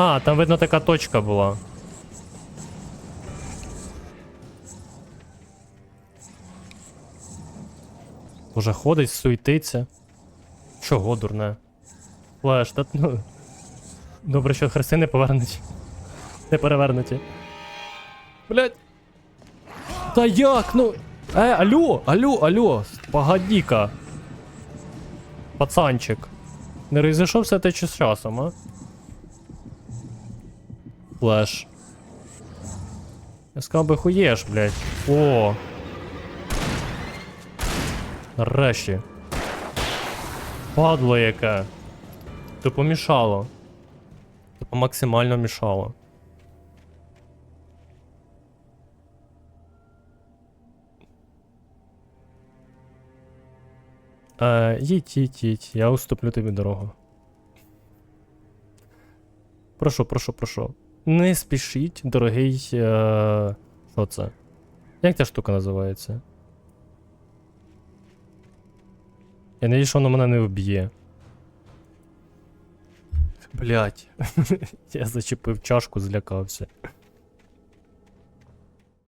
А, там видно така точка була. Уже ходить, суетиться. Чого дурне? Флеш, та ну. Добре, що хрести не повернуті. Не перевернуті. Блять. Та як? Ну. Е, алло, алло, алло. Погоді-ка. Пацанчик. Не розійшовся ти чи з часом, а? Флеш. Я сказав би хуєш, блядь. О. Нарешті. Падло яке. То помішало. Тупо максимально мішало. Е, їдь, їдь, їдь, я уступлю тобі дорогу. Прошу, прошу, прошу. Не спішіть, дорогий. Е... Що це? Як ця штука називається? Я надіюсь, що воно мене не вб'є. Блять. Я зачепив чашку, злякався.